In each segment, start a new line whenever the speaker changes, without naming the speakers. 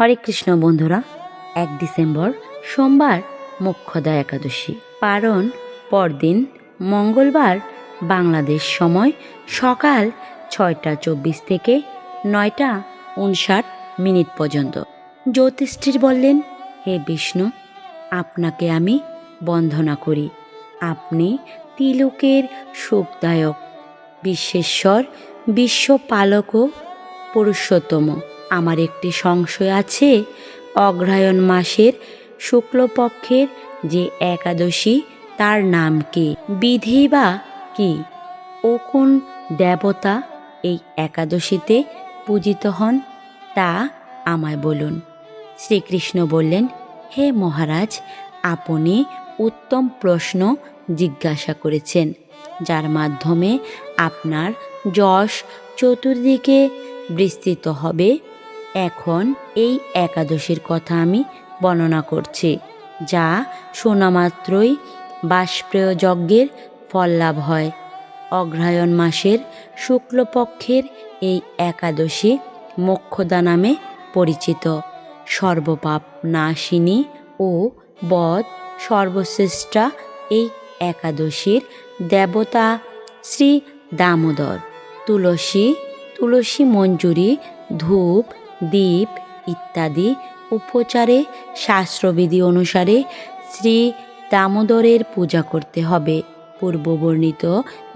হরে কৃষ্ণ বন্ধুরা, এক ডিসেম্বর, সোমবার মোক্ষদা একাদশী। পারণ, পরদিন, মঙ্গলবার, বাংলাদেশ সময়, সকাল ছয়টা চব্বিশ থেকে নয়টা উনষাট মিনিট পর্যন্ত। জ্যোতিষ্ঠির বললেন, হে বিষ্ণু, আপনাকে আমি বন্ধনা করি। আপনি তিলকের সুখদায়ক বিশ্বেশ্বর বিশ্বপালক ও পুরুষোত্তম। আমার একটি সংশয় আছে। অগ্রহায়ণ মাসের শুক্লপক্ষের যে একাদশী, তার নাম কি? বিধি বা কি? ও কোন দেবতা এই একাদশীতে পূজিত হন, তা আমায় বলুন। শ্রীকৃষ্ণ বললেন, হে মহারাজ, আপনি উত্তম প্রশ্ন জিজ্ঞাসা করেছেন, যার মাধ্যমে আপনার যশ চতুর্দিকে বিস্তৃত হবে। এখন এই একাদশীর কথা আমি বর্ণনা করছি, যা শোনা মাত্রই বাষ্প্রেয় যজ্ঞের ফল লাভ হয়। অগ্রহায়ণ মাসের শুক্লপক্ষের এই একাদশী মোক্ষদা নামে পরিচিত। সর্বপাপ নাশিনী ও বধ সর্বশ্রেষ্ঠা এই একাদশীর দেবতা শ্রী দামোদর। তুলসী তুলসী মঞ্জুরি, ধূপ দীপ ইত্যাদি উপচারে, শাস্ত্রবিধি অনুসারে শ্রী দামোদরের পূজা করতে হবে। পূর্ববর্ণিত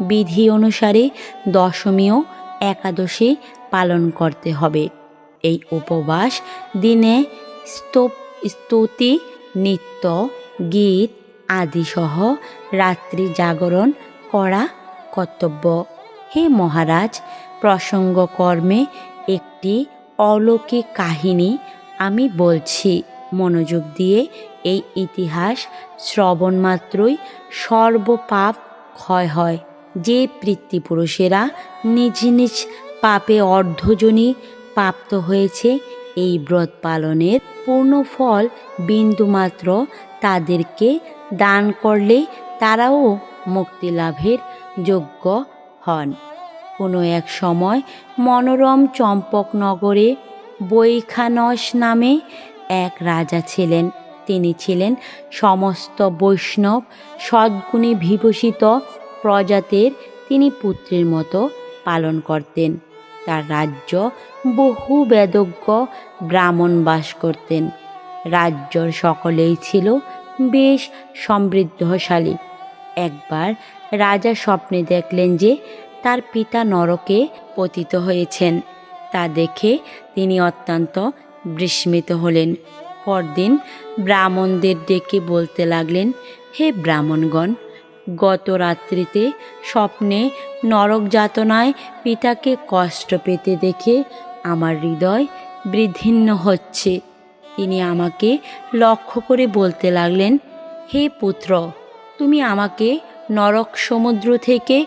বিধি অনুসারে দশমীও একাদশী পালন করতে হবে। এই উপবাস দিনে স্তব স্তুতি, নৃত্য, গীত আদিসহ রাত্রি জাগরণ করা কর্তব্য। হে মহারাজ প্রসঙ্গ কর্মে একটি অলৌকিক কাহিনী আমি বলছি। মনোযোগ দিয়ে এই ইতিহাস শ্রবণ মাত্রই সর্বপাপ ক্ষয় হয়। যে পিতৃপুরুষেরা নিজ নিজ পাপে অর্ধজনী প্রাপ্ত হয়েছে, এই ব্রত পালনের পূর্ণ ফল বিন্দুমাত্র তাদেরকে দান করলে তারাও মুক্তি লাভের যোগ্য হন। কোনো এক সময় মনোরম চম্পকনগরে বৈখানস নামে এক রাজা ছিলেন। তিনি ছিলেন সমস্ত বৈষ্ণব, সদ্গুণে বিভূষিত প্রজাতের তিনি পুত্রের মতো পালন করতেন। তার রাজ্য বহু বেদজ্ঞ ব্রাহ্মণ বাস করতেন। রাজ্যর সকলেই ছিল বেশ সমৃদ্ধশালী। একবার রাজা স্বপ্নে দেখলেন যে তার পিতা নরকে পতিত হয়েছেন। তা দেখে তিনি অত্যন্ত বিস্মিত হলেন। পরদিন ব্রাহ্মণদের ডেকে বলতে লাগলেন, হে ব্রাহ্মণগণ, গত রাত্রিতে স্বপ্নে নরক যাতনায় পিতাকে কষ্ট পেতে দেখে আমার হৃদয় বৃদ্ধিন্ন হচ্ছে। তিনি আমাকে লক্ষ্য করে বলতে লাগলেন, হে পুত্র, তুমি আমাকে নরক সমুদ্র থেকে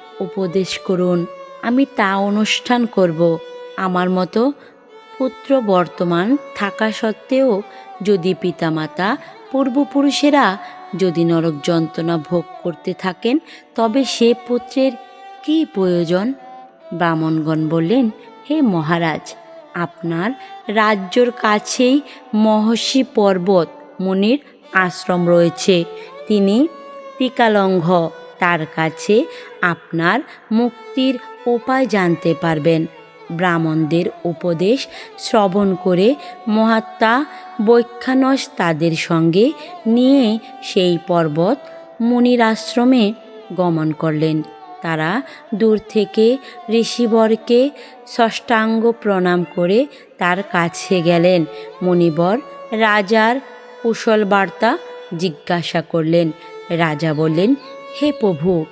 উপদেশ করুন। আমি তা অনুষ্ঠান করব। আমার মতো পুত্র বর্তমান থাকা সত্ত্বেও যদি পিতামাতা, পূর্বপুরুষেরা যদি নরক যন্ত্রণা ভোগ করতে থাকেন, তবে সে পুত্রের কী প্রয়োজন? ব্রাহ্মণগণ বললেন, হে মহারাজ, আপনার রাজ্যর কাছেই মহর্ষি পর্বত মুনির আশ্রম রয়েছে। তিনি টিকালঙ্ঘ তার কাছে আপনার মুক্তির উপায় জানতে পারবেন। ব্রাহ্মণদের উপদেশ শ্রবণ করে মহাত্মা বৈখ্যানস তাদের সঙ্গে নিয়ে সেই পর্বত মুনির আশ্রমে গমন করলেন। তারা দূর থেকে ঋষিবরকে ষষ্ঠাঙ্গ প্রণাম করে তার কাছে গেলেন। মুনিবর রাজার কুশল বার্তা জিজ্ঞাসা করলেন। রাজা বললেন হে প্রভু,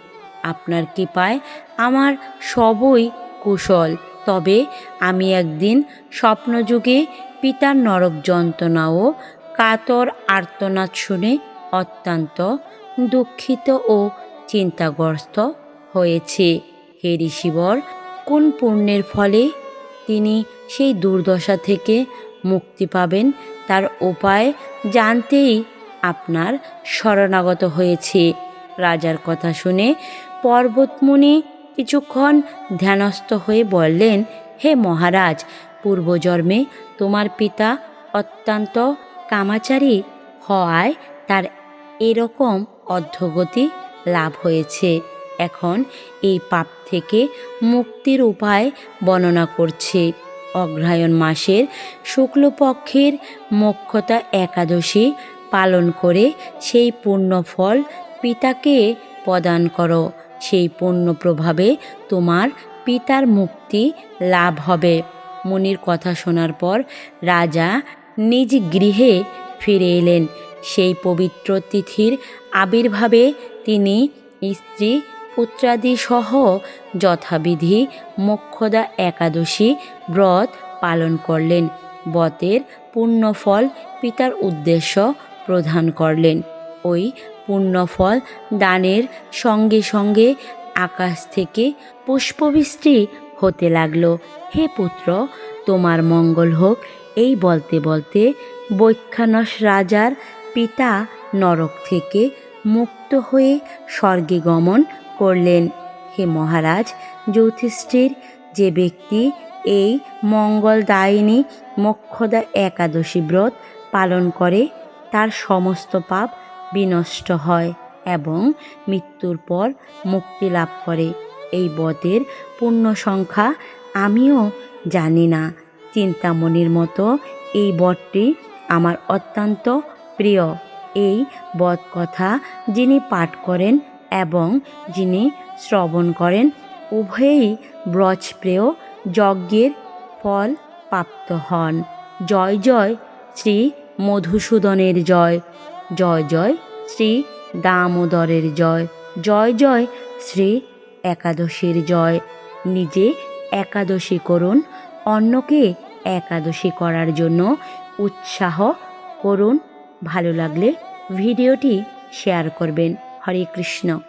আপনার কৃপায় আমার সবই কুশল। তবে আমি একদিন স্বপ্নযুগে পিতার নরক যন্ত্রণা ও কাতর আর্তনাদ শুনে অত্যন্ত দুঃখিত ও চিন্তাগ্রস্ত হয়েছে। হে ঋষিবর, কোন পুণ্যের ফলে তিনি সেই দুর্দশা থেকে মুক্তি পাবেন তার উপায় জানতেই আপনার শরণাগত হয়েছে। রাজার কথা শুনে পর্বতমুনি কিছুক্ষণ ধ্যানস্থ হয়ে বললেন, হে মহারাজ, পূর্বজন্মে তোমার পিতা অত্যন্ত কামাচারী হওয়ায় তার এরকম অধ্যগতি লাভ হয়েছে। এখন এই পাপ থেকে মুক্তির উপায় বর্ণনা করছে। অগ্রহায়ণ মাসের শুক্লপক্ষের মোক্ষতা একাদশী পালন করে সেই পূর্ণ ফল পিতাকে প্রদান করো। সেই পূর্ণ প্রভাবে তোমার পিতার মুক্তি লাভ হবে। মুনির কথা শোনার পর রাজা নিজ গৃহে ফিরে এলেন। সেই পবিত্র তিথির আবির্ভাবে তিনি স্ত্রী, পুত্রাদি সহ যথাবিধি মোক্ষদা একাদশী ব্রত পালন করলেন। ব্রতের পুণ্যফল পিতার উদ্দেশ্য প্রদান করলেন। ওই পুণ্যফল দানের সঙ্গে সঙ্গে আকাশ থেকে পুষ্পবৃষ্টি হতে লাগল। হে পুত্র, তোমার মঙ্গল হোক, এই বলতে বলতে বৈখানস রাজার পিতা নরক থেকে মুক্ত হয়ে স্বর্গে গমন করলেন। হে মহারাজ জ্যোতিষ্ঠির যে ব্যক্তি এই মঙ্গলদায়িনী মোক্ষদা একাদশী ব্রত পালন করে, তার সমস্ত পাপ বিনষ্ট হয় এবং মৃত্যুর পর মুক্তি লাভ করে। এই ব্রতের পূর্ণ সংখ্যা আমিও জানি না। চিন্তামণির মতো এই বটটি আমার অত্যন্ত প্রিয়। এই বদ কথা যিনি পাঠ করেন এবং যিনি শ্রবণ করেন, উভয়েই ব্রজপ্রেয় যজ্ঞের ফল প্রাপ্ত হন। জয় জয়, শ্রী মধুসূদনের জয়। জয় জয় শ্রী দামোদরের জয় জয় জয় শ্রী একাদশীর জয়। নিজে একাদশী করুন, অন্যকে একাদশী করার জন্য উৎসাহ করুন। ভালো লাগলে ভিডিওটি শেয়ার করবেন। হরে কৃষ্ণ।